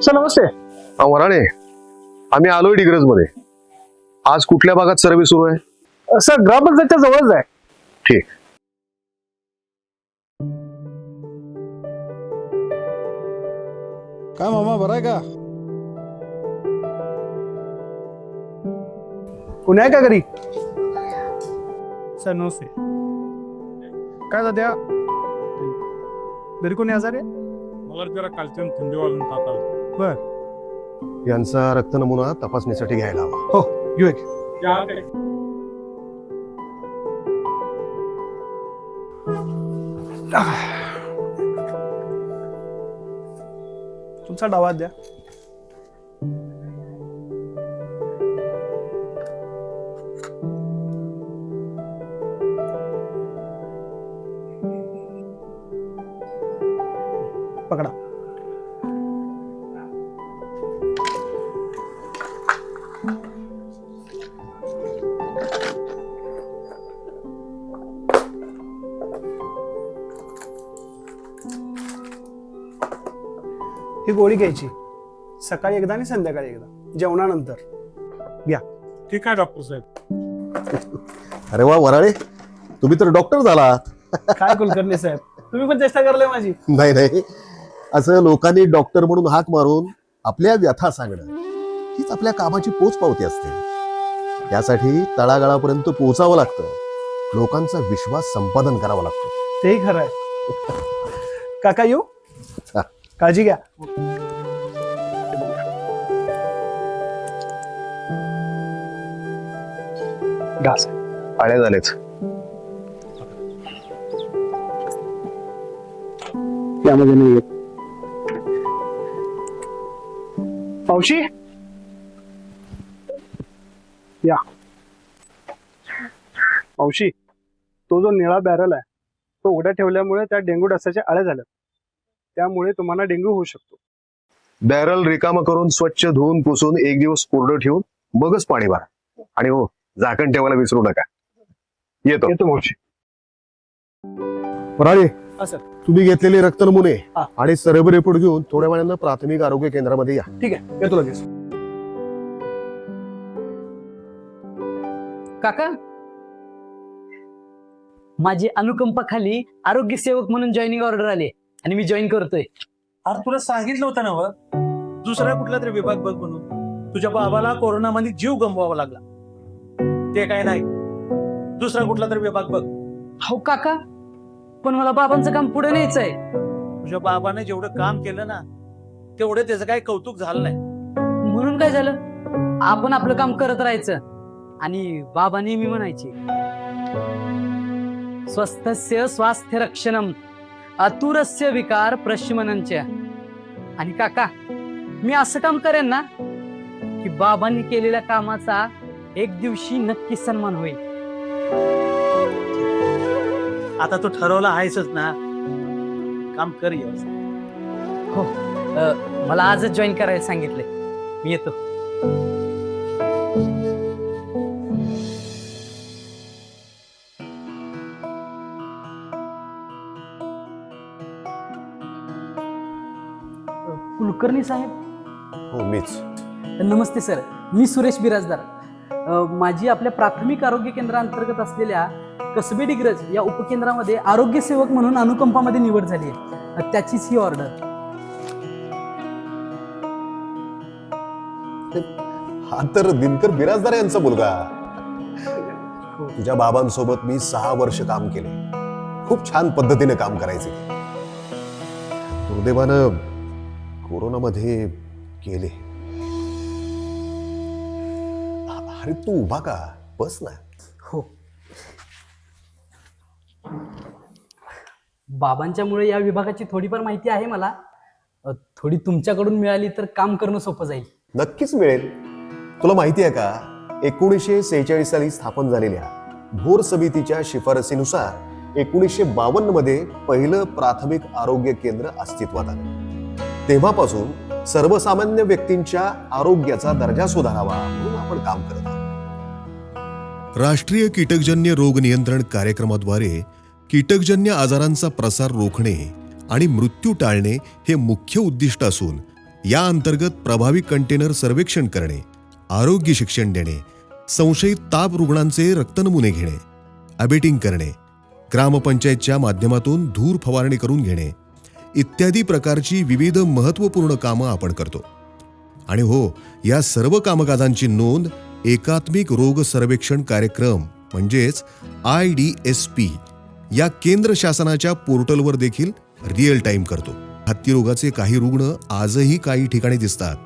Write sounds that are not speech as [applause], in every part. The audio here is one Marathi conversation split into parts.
सर. नमस्ते. हा, आम्ही आलोय डिग्रजमध्ये आज कुठल्या भागात सर्व्हिस सुरू आहे? सर ग्रामपंचायतच्या जवळच आहे. ठीक. काय मामा बरं आहे का? कुणी आहे का घरी? सर नमस्ते. काय दाद्या घरी कोणी आजार आहे? मला जरा कालच्या थंडी वाजून ताप आला. यांचा रक्त नमुना तपासणीसाठी घ्यायला हवा. हो घेऊ एक. त्याकडे तुमचा डावा द्या. ही गोळी घ्यायची. सकाळी एकदा आणि संध्याकाळी एकदा. जेवणानंतर. ठीक आहे डॉक्टर साहेब? अरे वा वराळे. तुम्ही तर डॉक्टर झालात. काय कुलकर्णी साहेब? तुम्ही पण चेष्टा करलाय माझी. नाही नाही. असं लोकांनी डॉक्टर म्हणून हाक मारून आपल्या व्यथा सांगणं. हीच आपल्या कामाची पोच पावती असते. त्यासाठी तळागाळापर्यंत पोहोचावं लागतं. लोकांचा विश्वास संपादन करावा लागतो. तेही खरं आहे. काका येऊ. काळजी घ्या. घास. झालेच यामध्ये नाही येत. या. पावशी तो जो निळा बॅरल आहे तो उघड्या ठेवल्यामुळे त्या डेंगू डासाच्या आळ्या झाल्या त्यामुळे तुम्हाला डेंग्यू होऊ शकतो. बॅरल रिकामा करून स्वच्छ धुवून पुसून एक दिवस कोरडं ठेवून मगच पाणी भरा. आणि हो झाकण ठेवायला विसरू नका. येतो. येतो मावशी. वराळे हा सर. तुम्ही घेतलेले रक्त नमुने हा. आणि सर्व रिपोर्ट घेऊन थोड्या वेळानं प्राथमिक आरोग्य केंद्रामध्ये या. ठीक आहे. येतो लगेच. काका? माझी अनुकंपा खाली आरोग्य सेवक म्हणून जॉईनिंग ऑर्डर आली आणि मी जॉईन करतोय. अरे तुला सांगितलं होतं ना व? दुसरा कुठला तरी विभाग बघ म्हणून. तुझ्या बाबाला कोरोनामध्ये जीव गमवावा लागला. ते काय नाही. दुसरा कुठला तरी विभाग बघ. हो काका पण मला बाबांचं काम पुढे न्यायचं आहे तुझ्या बाबाने जेवढं काम केलं ना तेवढं त्याचं काही कौतुक झालं नाही. म्हणून काय झालं? आपण आपलं काम करत राहायचं. आणि बाबा नेहमी म्हणायचे स्वस्थस्य स्वास्थ्य रक्षणम अतुरस्य विकार प्रशमनंच्या आणि काका मी असं काम करेन ना की बाबांनी केलेल्या कामाचा एक दिवशी नक्की सन्मान होईल. आता तो ठरवला आहेसच ना. काम कर. अ, मला आजच जॉईन करायला सांगितलंय मी येतो. साहेब. हो मीच. नमस्ते सर. मी सुरेश बिराजदार. माझी आपल्या प्राथमिक आरोग्य केंद्रांतर्गत असलेल्या कसबे डिग्रज या उपकेंद्रामध्ये आरोग्य सेवक म्हणून अनुकंपामध्ये निवड झाली आहे. त्याचीच ही ऑर्डर हा तर दिनकर बिराजदार यांचा मुलगा. तुझ्या बाबांसोबत मी सहा वर्ष काम केले. खूप छान पद्धतीने काम करायचे. दुर्दैवानं कोरोनामध्ये अ- अरे तू उभा का? बस ना. हो. बाबांच्यामुळे या विभागाची थोडीफार माहिती आहे मला. अ, थोडी तुमच्याकडून मिळाली तर काम करणं सोपं जाईल. नक्कीच मिळेल. तुला माहिती आहे का? एकोणीसशे सेहेचाळीस साली स्थापन झालेल्या भोर समितीच्या शिफारसीनुसार एकोणीसशे बावन्नमध्ये पहिलं प्राथमिक आरोग्य केंद्र अस्तित्वात आलं. तेव्हापासून सर्वसामान्य व्यक्तींच्या आरोग्याचा दर्जा सुधारावा म्हणून आपण काम करत आहोत. राष्ट्रीय कीटकजन्य रोग नियंत्रण कार्यक्रमाद्वारे कीटकजन्य आजारांचा प्रसार रोखणे आणि मृत्यू टाळणे हे मुख्य उद्दिष्ट असून या अंतर्गत प्रभावी कंटेनर सर्वेक्षण करणे आरोग्य शिक्षण देणे संशयित ताप रुग्णांचे रक्तनमुने घेणे अबेटिंग करणे ग्रामपंचायतच्या माध्यमातून धूर फवारणी करून घेणे इत्यादी प्रकारची विविध महत्त्वपूर्ण कामं आपण करतो. आणि हो या सर्व कामकाजांची नोंद एकात्मिक रोग सर्वेक्षण कार्यक्रम म्हणजेच आय डी एस पी या केंद्र शासनाच्या पोर्टलवर देखील रिअल टाईम करतो. हत्तीरोगाचे काही रुग्ण आजही काही ठिकाणी दिसतात.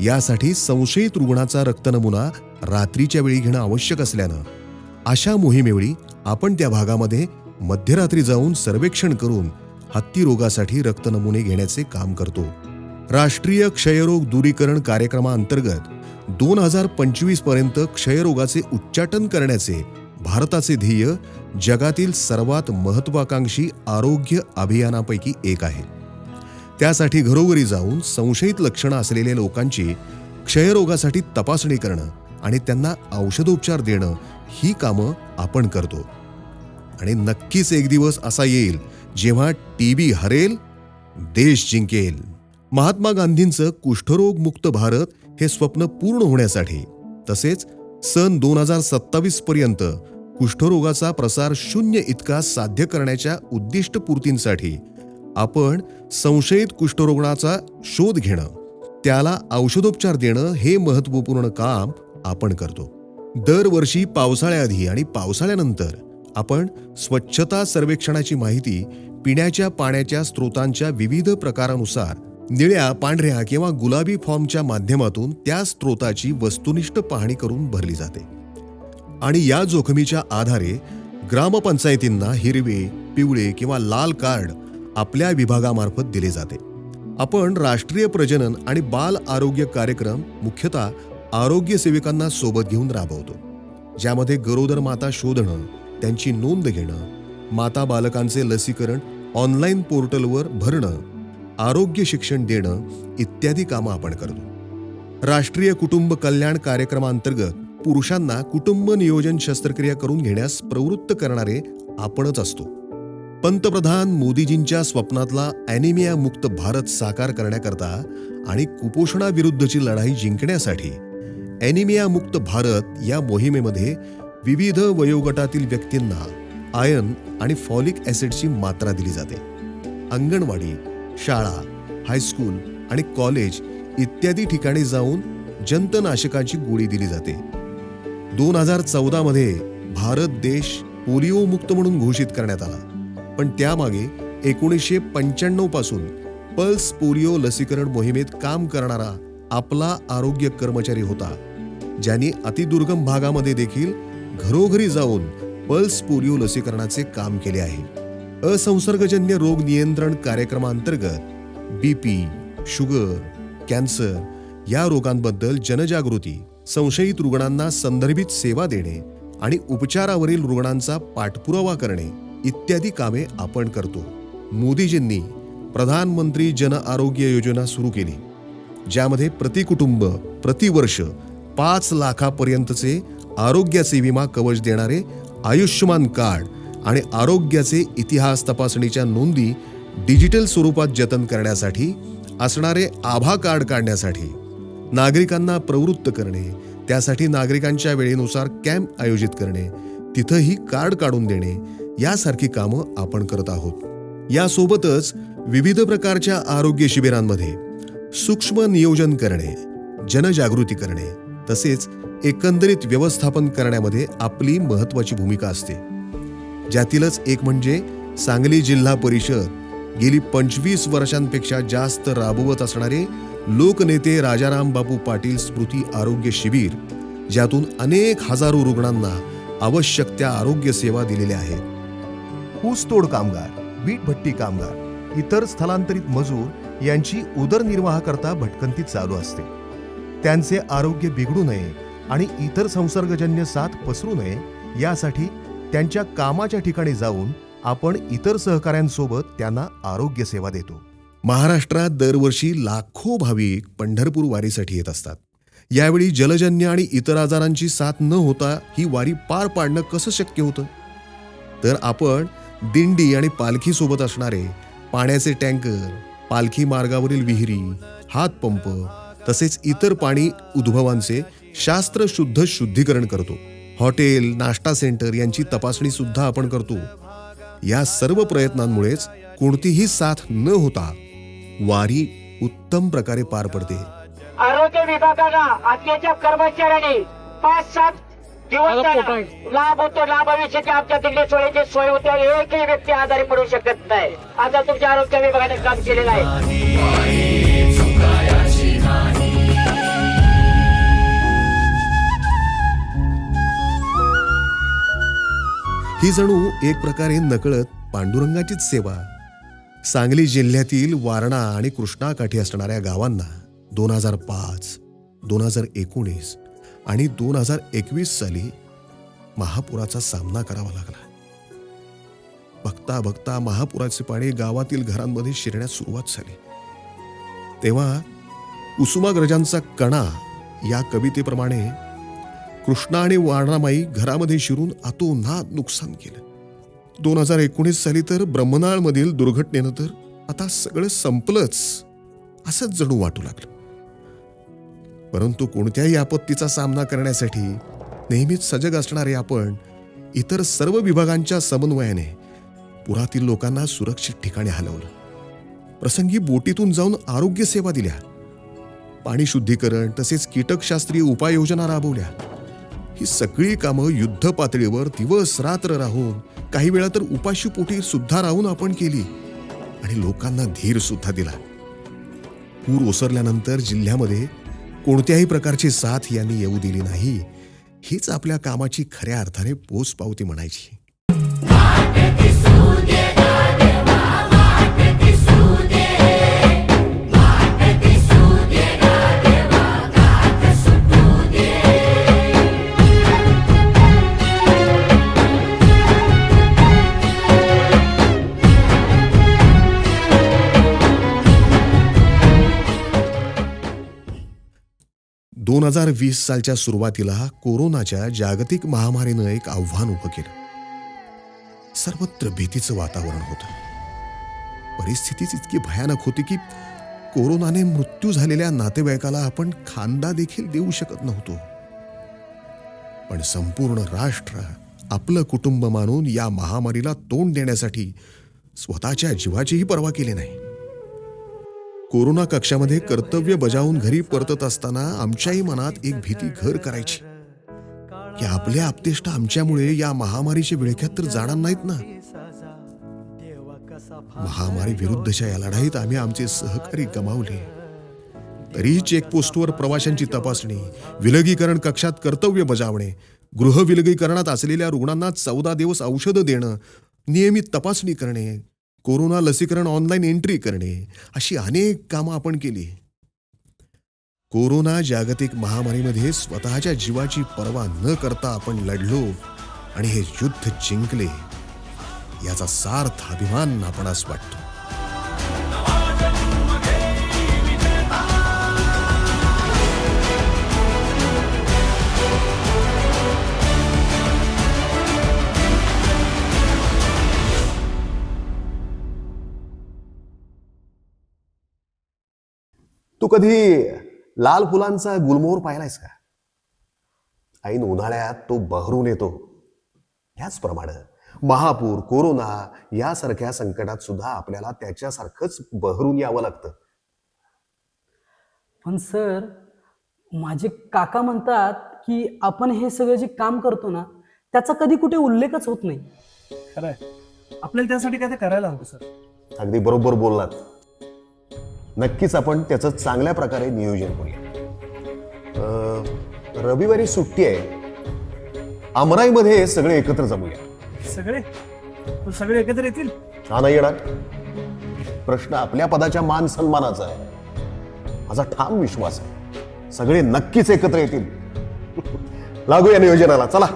यासाठी संशयित रुग्णाचा रक्त नमुना रात्रीच्या वेळी घेणं आवश्यक असल्यानं अशा मोहिमेवेळी आपण त्या भागामध्ये मध्यरात्री जाऊन सर्वेक्षण करून हत्ती रोगासाठी रक्त नमुने घेण्याचे काम करतो. राष्ट्रीय क्षयरोग दूरीकरण कार्यक्रमाअंतर्गत दोन हजार पंचवीसपर्यंत क्षयरोगाचे उच्चाटन करण्याचे भारताचे ध्येय जगातील सर्वात महत्वाकांक्षी आरोग्य अभियानापैकी एक आहे. त्यासाठी घरोघरी जाऊन संशयित लक्षणं असलेल्या लोकांची क्षयरोगासाठी तपासणी करणं आणि त्यांना औषधोपचार देणं ही कामं आपण करतो. आणि नक्कीच एक दिवस असा येईल जेव्हा टीबी हरेल देश जिंकेल. महात्मा गांधींचं कुष्ठरोग मुक्त भारत हे स्वप्न पूर्ण होण्यासाठी. तसेच सन दोन हजार सत्तावीस पर्यंत कुष्ठरोगाचा प्रसार शून्य इतका साध्य करण्याच्या उद्दिष्टपूर्तींसाठी आपण संशयित कुष्ठरोगाचा शोध घेणं त्याला औषधोपचार देणं हे महत्त्वपूर्ण काम आपण करतो. दरवर्षी पावसाळ्याआधी आणि पावसाळ्यानंतर आपण स्वच्छता सर्वेक्षणाची माहिती पिण्याच्या पाण्याच्या स्रोतांच्या विविध प्रकारानुसार निळ्या पांढऱ्या किंवा गुलाबी फॉर्मच्या माध्यमातून त्या स्रोताची वस्तुनिष्ठ पाहणी करून भरली जाते. आणि या जोखमीच्या आधारे ग्रामपंचायतींना हिरवे पिवळे किंवा लाल कार्ड आपल्या विभागामार्फत दिले जाते. आपण राष्ट्रीय प्रजनन आणि बाल आरोग्य कार्यक्रम मुख्यतः आरोग्य सेविकांना सोबत घेऊन राबवतो ज्यामध्ये गरोदर माता शोधणं त्यांची नोंद घेणं माता बालकांचे लसीकरण ऑनलाईन पोर्टलवर भरणं आरोग्य शिक्षण देणं इत्यादी कामं आपण करतो. राष्ट्रीय कुटुंब कल्याण कार्यक्रमांतर्गत पुरुषांना कुटुंब नियोजन शस्त्रक्रिया करून घेण्यास प्रवृत्त करणारे आपणच असतो. पंतप्रधान मोदीजींच्या स्वप्नातला अॅनिमिया मुक्त भारत साकार करण्याकरता आणि कुपोषणाविरुद्धची लढाई जिंकण्यासाठी अॅनिमिया मुक्त भारत या मोहिमेमध्ये विविध वयोगटातील व्यक्तींना आयर्न आणि फॉलिक ॲसिडची मात्रा दिली जाते. अंगणवाडी शाळा हायस्कूल आणि कॉलेज इत्यादी ठिकाणी जाऊन जंतनाशकाची गोळी दिली जाते. दोन हजार चौदामध्ये भारत देश पोलिओ मुक्त म्हणून घोषित करण्यात आला. पण त्यामागे एकोणीसशे पंच्याण्णवपासून पल्स पोलिओ लसीकरण मोहिमेत काम करणारा आपला आरोग्य कर्मचारी होता ज्यांनी अतिदुर्गम भागामध्ये देखील घरोघरी जाऊन पल्स पोलिओ लसीकरणाचे काम केले आहे. असंसर्गजन्य रोग नियंत्रण कार्यक्रमांतर्गत बीपी शुगर कॅन्सर या रोगांबद्दल जनजागृती संशयित रुग्णांना संदर्भित सेवा देणे आणि उपचारावरील रुग्णांचा पाठपुरावा करणे इत्यादी कामे आपण करतो. मोदीजींनी प्रधानमंत्री जन आरोग्य योजना सुरू केली ज्यामध्ये प्रति कुटुंब प्रतिवर्ष पाच लाखापर्यंतचे आरोग्याचे विमा कवच देणारे आयुष्यमान कार्ड आणि आरोग्याचे इतिहास तपासणीच्या नोंदी डिजिटल स्वरूपात जतन करण्यासाठी असणारे आभा कार्ड काढण्यासाठी नागरिकांना प्रवृत्त करणे त्यासाठी नागरिकांच्या वेळेनुसार कॅम्प आयोजित करणे तिथंही कार्ड काढून देणे यासारखी कामं आपण करत आहोत. यासोबतच विविध प्रकारच्या आरोग्य शिबिरांमध्ये सूक्ष्म नियोजन करणे जनजागृती करणे तसेच एकंदरीत व्यवस्थापन करण्यामध्ये आपली महत्वाची भूमिका असते. ज्यातीलच एक म्हणजे सांगली जिल्हा परिषद गेली पंचवीस वर्षांपेक्षा जास्त राबवत असणारे लोकनेते राजाराम बापू पाटील स्मृती आरोग्य शिबिर ज्यातून अनेक हजारो रुग्णांना आवश्यक त्या आरोग्य सेवा दिलेल्या आहेत. ऊसतोड कामगार वीटभट्टी कामगार इतर स्थलांतरित मजूर यांची उदरनिर्वाहाकरता भटकंती चालू असते. त्यांचे आरोग्य बिघडू नये आणि इतर संसर्गजन्य साथ पसरू नये यासाठी त्यांच्या कामाच्या ठिकाणी जाऊन आपण इतर सहकाऱ्यांसोबत त्यांना आरोग्य सेवा देतो. महाराष्ट्रात दरवर्षी लाखो भाविक पंढरपूर वारीसाठी येत असतात. यावेळी जलजन्य आणि इतर आजारांची साथ न होता ही वारी पार पाडणं कसं शक्य होतं? तर आपण दिंडी आणि पालखीसोबत असणारे पाण्याचे टँकर पालखी मार्गावरील विहिरी हातपंप तसेच इतर पाणी उद्भवांचे शास्त्रशुद्ध शुद्धीकरण करतो. हॉटेल नाश्ता सेंटर यांची तपासणी सुद्धा आपण करतो. या सर्व प्रयत्नांमुळेच कोणतीही साथ न होता वारी उत्तम प्रकारे पार पडते. आरोग्य विभागाला आत्याच्या कर्मचाऱ्यांनी पाच सात दिवस लाभ होतो. लाभ विषयी आमच्या दिल्ली सोयीची सोय होते. एकही व्यक्ती आजारी पडू शकत नाही. आता तुमच्या आरोग्य विभागाने काम केलेलं आहे. ही जणू एक प्रकारे नकळत पांडुरंगाचीच सेवा. सांगली जिल्ह्यातील वारणा आणि कृष्णाकाठी असणाऱ्या गावांना दोन हजार पाच दोन हजार एकोणीस आणि दोन हजार एकवीस साली महापुराचा सामना करावा लागला. बघता बघता महापुराचे पाणी गावातील घरांमध्ये शिरण्यास सुरुवात झाली. तेव्हा कुसुमाग्रजांचा कणा या कवितेप्रमाणे कृष्णा आणि वारणामाई घरामध्ये शिरून आतोनात नुकसान केलं. दोन हजार एकोणीस साली तर ब्रह्मनाळमधील दुर्घटनेनं तर आता सगळं संपलंच असंच जणू वाटू लागलं. परंतु कोणत्याही आपत्तीचा सामना करण्यासाठी नेहमीच सजग असणारे आपण इतर सर्व विभागांच्या समन्वयाने पुरातील लोकांना सुरक्षित ठिकाणी हलवलं. प्रसंगी बोटीतून जाऊन आरोग्य सेवा दिल्या. पाणी शुद्धीकरण तसेच कीटकशास्त्रीय उपाययोजना राबवल्या. ही सगळी कामं युद्ध पातळीवर दिवस रात्र राहून काही वेळा तर उपाशी पोटी सुद्धा राहून आपण केली आणि लोकांना धीर सुद्धा दिला. पूर ओसरल्यानंतर जिल्ह्यामध्ये कोणत्याही प्रकारची साथ यांनी येऊ दिली नाही. हीच आपल्या कामाची खऱ्या अर्थाने पोचपावती म्हणायची. दोन हजार वीस सालच्या सुरुवातीला कोरोनाच्या जागतिक महामारीनं एक आव्हान उभं केलं. सर्वत्र भीतीचं वातावरण होतं. परिस्थितीच इतकी भयानक होती की कोरोनाने मृत्यू झालेल्या नातेवाईकाला आपण खांदा देखील देऊ शकत नव्हतो. पण संपूर्ण राष्ट्र आपलं कुटुंब मानून या महामारीला तोंड देण्यासाठी स्वतःच्या जीवाचीही पर्वा केली नाही. कोरोना कक्षामध्ये कर्तव्य बजावून घरी परतत असताना आमच्याही मनात एक भीती घर करायची. की आपल्या आपतेष्ट आमच्यामुळे या महामारीच्या विळख्यात तर जाणार नाहीत ना? महामारी विरुद्धच्या या लढाईत आम्ही आमचे सहकारी गमावले. तरीही चेकपोस्टवर प्रवाशांची तपासणी विलगीकरण कक्षात कर्तव्य बजावणे गृह विलगीकरणात असलेल्या रुग्णांना चौदा दिवस औषधं देणं नियमित तपासणी करणे कोरोना लसीकरण ऑनलाईन एंट्री करणे अशी अनेक कामं आपण केली. कोरोना जागतिक महामारीमध्ये स्वतःच्या जीवाची पर्वा न करता आपण लढलो आणि हे युद्ध जिंकले. याचा सार्थ अभिमान आपणास वाटतो. तू कधी लाल फुलांचा गुलमोहर पाहिलायस का? ऐन उन्हाळ्यात तो बहरून येतो. ह्याचप्रमाणे महापूर कोरोना यासारख्या संकटात सुद्धा आपल्याला त्याच्यासारखंच बहरून यावं लागतं. पण सर माझे काका म्हणतात की आपण हे सगळं जे काम करतो ना त्याचा कधी कुठे उल्लेखच होत नाही. खरंय. आपल्याला त्यासाठी काय ते करायला हवं सर? अगदी बरोबर बोललात. नक्कीच आपण त्याचं चांगल्या प्रकारे नियोजन करूया. अं, रविवारी सुट्टी आहे. आमराईमध्ये सगळे एकत्र जमूया. सगळे? सगळे एकत्र येतील? का नाही येणार. प्रश्न आपल्या पदाच्या मान सन्मानाचा आहे. माझा ठाम विश्वास आहे. सगळे नक्कीच एकत्र येतील. [laughs] लागूया नियोजनाला. चला.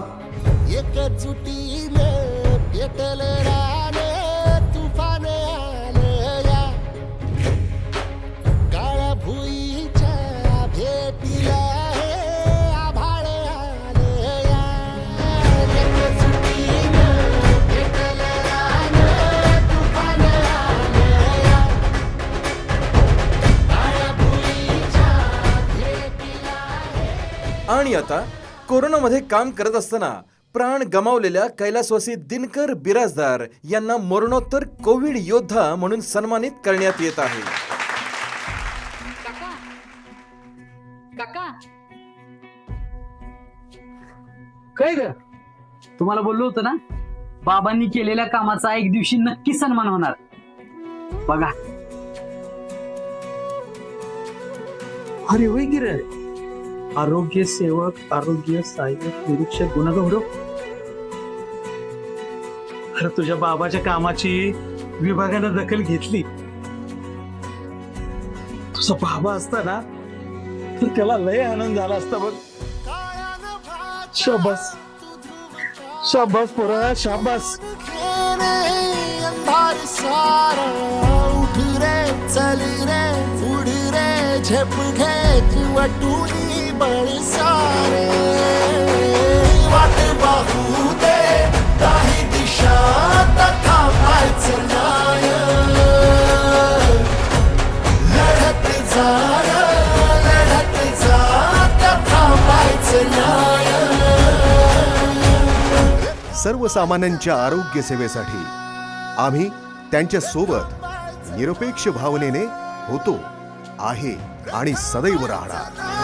आणि आता कोरोनामध्ये काम करत असताना प्राण गमावलेल्या कैलासवासी दिनकर बिराजदार यांना मरणोत्तर कोविड योद्धा म्हणून सन्मानित करण्यात येत आहे. काका. काका. काय ग? तुम्हाला बोललो होतो ना? बाबांनी केलेल्या कामाचा एक दिवशी नक्की सन्मान होणार. बघा. अरे गिर आरोग्य सेवक आरोग्य सहाय्यक निरीक्षक गुणगौरव. खरं तुझ्या बाबाच्या कामाची विभागानं दखल घेतली. तुझा बाबा असता ना तर त्याला लय आनंद झाला असता बघ. शाबास. शाबास पोरा शाबास. उठ रे चल रे उड रे झेप घे वटुनी सारे वाट पाहू दे काही दिशा नाय लढत लढत नाय सर्वसामान्यांच्या आरोग्य सेवेसाठी आम्ही त्यांच्यासोबत निरपेक्ष भावनेने होतो आहे आणि सदैव राहणार.